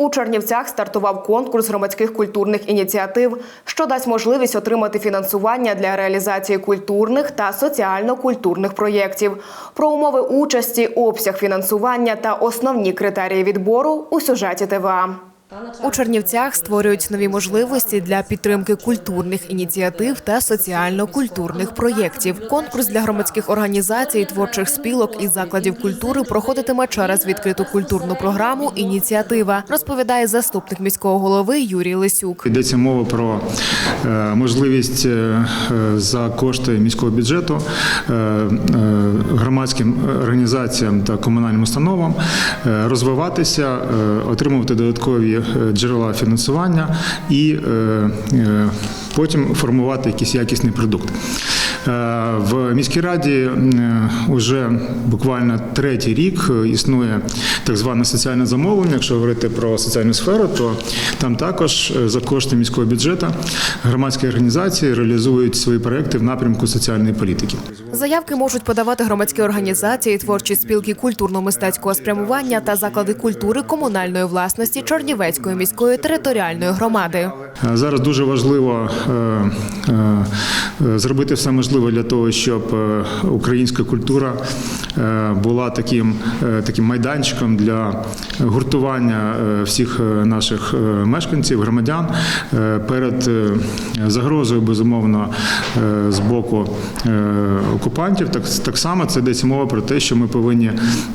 У Чернівцях стартував конкурс громадських культурних ініціатив, що дасть можливість отримати фінансування для реалізації культурних та соціально-культурних проєктів. Про умови участі, обсяг фінансування та основні критерії відбору у сюжеті ТВА. У Чернівцях створюють нові можливості для підтримки культурних ініціатив та соціально-культурних проєктів. Конкурс для громадських організацій, творчих спілок і закладів культури проходитиме через відкриту культурну програму Ініціатива, розповідає заступник міського голови Юрій Лисюк. Йдеться мова про е, можливість е, е, за кошти міського бюджету громадським організаціям та комунальним установам розвиватися, отримувати додаткові е, джерела фінансування і е, е, потім формувати якийсь якісний продукт. Е, В міській раді вже буквально третій рік е, існує так зване соціальне замовлення. Якщо говорити про соціальну сферу, то там також е, за кошти міського бюджету громадські організації реалізують свої проекти в напрямку соціальної політики. Заявки можуть подавати громадські організації, творчі спілки культурно-мистецького спрямування та заклади культури комунальної власності Чернівецької міської територіальної громади. Е, Зараз дуже важливо е, е, е, зробити все можливе для того, щоб е, українська культура е, була таким, е, таким майданчиком для гуртування всіх наших мешканців, громадян перед загрозою, безумовно, з боку е, окупантів. Так, так само це йдеться мова про те, що ми повинні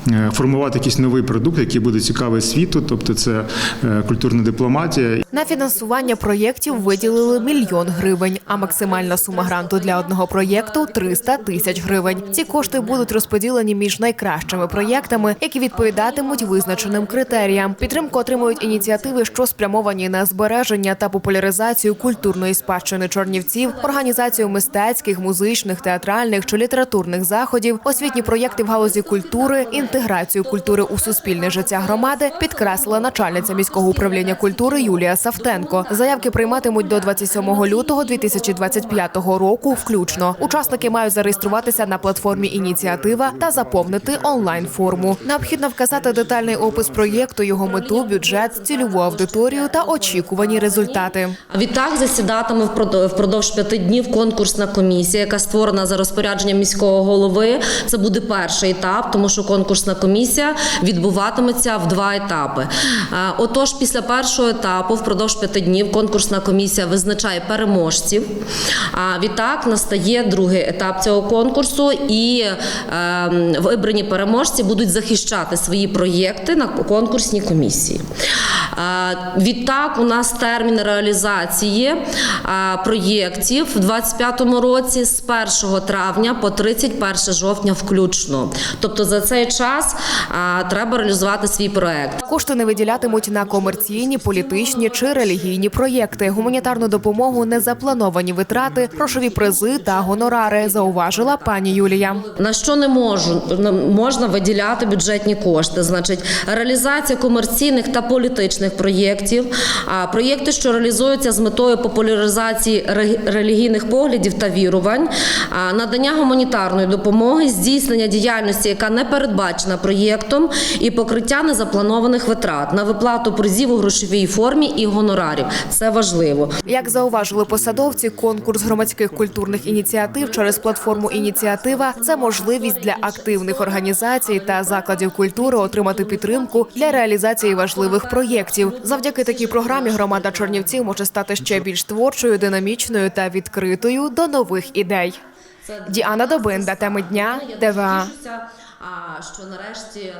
е, формувати якийсь новий продукт, який буде цікавий світу, тобто це е, культурна дипломатія. На фінансування проєктів виділили мільйон гривень, а максимальна сума гранту для одного проєкту 300 тисяч гривень. Ці кошти будуть розподілені між найкращими проєктами, які відповідатимуть визначеним критеріям. Підтримку отримують ініціативи, що спрямовані на збереження та популяризацію культурної спадщини чорнівців, організацію мистецьких, музичних, театральних чи літературних заходів, освітні проєкти в галузі культури, інтеграцію культури у суспільне життя громади, підкреслила начальниця міського управління культури Юлія Савтенко. Заявки прийматимуть до 27 лютого 2025 року. Включно учасники мають зареєструватися на платформі ініціатива та заповнити онлайн форму. Необхідно вказати детальний опис проєкту, його мету, бюджет, цільову аудиторію та очікувані результати. Відтак засідатиме впрод- впродовж п'яти днів конкурсна комісія, яка створена за розпорядженням міського голови. Це буде перший етап, тому що конкурсна комісія відбуватиметься в два етапи. Е, Отож, після першого етапу, впродовж п'яти днів, конкурсна комісія визначає переможців. А відтак настає другий етап цього конкурсу, і е, вибрані переможці будуть захищати свої проєкти на конкурсній комісії. Відтак, у нас термін реалізації проєктів в 2025 році з 1 травня по 31 жовтня включно. Тобто за цей час треба реалізувати свій проєкт. Кошти не виділятимуть на комерційні, політичні чи релігійні проєкти, гуманітарну допомогу, незаплановані витрати, грошові призи та гонорари. Зауважила пані Юлія. На що не можу можна виділяти бюджетні кошти? Значить, реалізація комерційних та політичних проєктів, а проєкти, що реалізуються з метою популяризації релігійних поглядів та вірувань, надання гуманітарної допомоги, здійснення діяльності, яка не передбачена проєктом, і покриття незапланованих витрат на виплату призів у грошовій формі і гонорарів. Це важливо. Як зауважили посадовці, конкурс громадських культурних ініціатив через платформу ініціатива це можливість для активних організацій та закладів культури отримати підтримку для реалізації важливих проєктів. Завдяки такій програмі громада Чернівців може стати ще більш творчою, динамічною та відкритою до нових ідей. Діана Добинда, теми дня, ТВА. А що нарешті